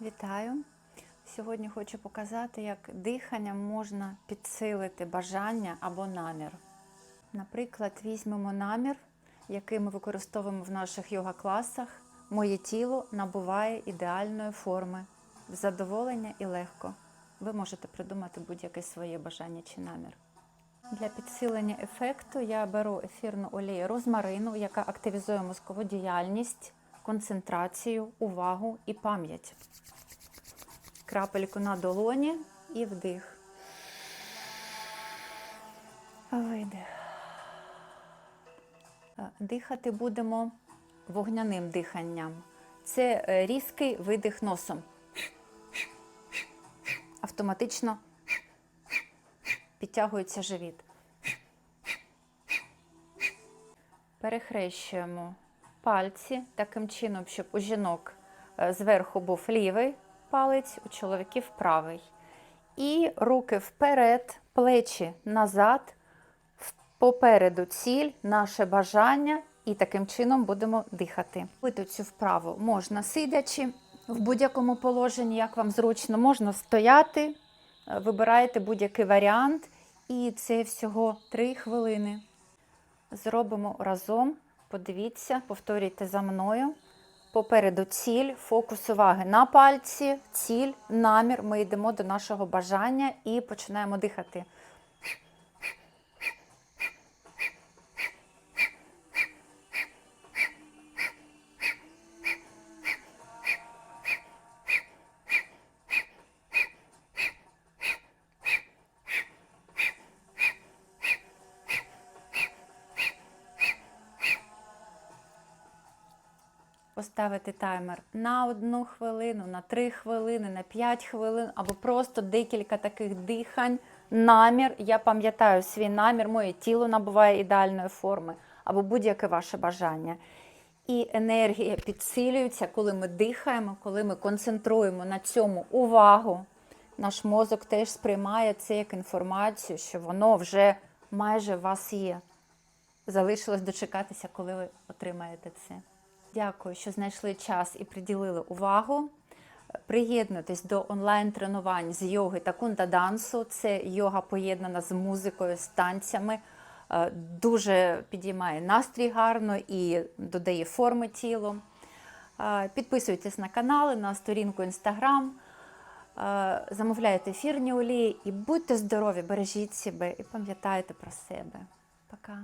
Вітаю! Сьогодні хочу показати, як диханням можна підсилити бажання або намір. Наприклад, візьмемо намір, який ми використовуємо в наших йога-класах. Моє тіло набуває ідеальної форми, задоволення і легко. Ви можете придумати будь-яке своє бажання чи намір. Для підсилення ефекту я беру ефірну олію розмарину, яка активізує мозкову діяльність, концентрацію, увагу і пам'ять. Крапельку на долоні і вдих. Видих. Е, Дихати будемо вогняним диханням. Це е, різкий видих носом. Автоматично підтягується живіт. Перехрещуємо пальці таким чином, щоб у жінок е, зверху був лівий палець, у чоловіків правий. І руки вперед, плечі назад, попереду ціль, наше бажання, і таким чином будемо дихати. Робити цю вправу можна сидячи в будь-якому положенні, як вам зручно, можна стояти, Е, вибираєте будь-який варіант, і це всього 3 хвилини. Зробимо разом. Подивіться, повторюйте за мною. Попереду ціль, фокус уваги на пальці, ціль, намір. Ми йдемо до нашого бажання і починаємо дихати. Поставити таймер на одну хвилину, на три хвилини, на п'ять хвилин, або просто декілька таких дихань. Намір. Я пам'ятаю свій намір, моє тіло набуває ідеальної форми, або будь-яке ваше бажання. І енергія підсилюється, коли ми дихаємо, коли ми концентруємо на цьому увагу. Наш мозок теж сприймає це як інформацію, що воно вже майже у вас є. Залишилось дочекатися, коли ви отримаєте це. Дякую, що знайшли час і приділили увагу. Приєднуйтесь до онлайн-тренувань з йоги та кунда-дансу. Це йога поєднана з музикою, з танцями. Е, Дуже підіймає настрій гарно і додає форми тілу. Е, Підписуйтесь на канали, на сторінку Instagram. Е, Замовляйте ефірні олії і будьте здорові, бережіть себе і пам'ятайте про себе. Пока.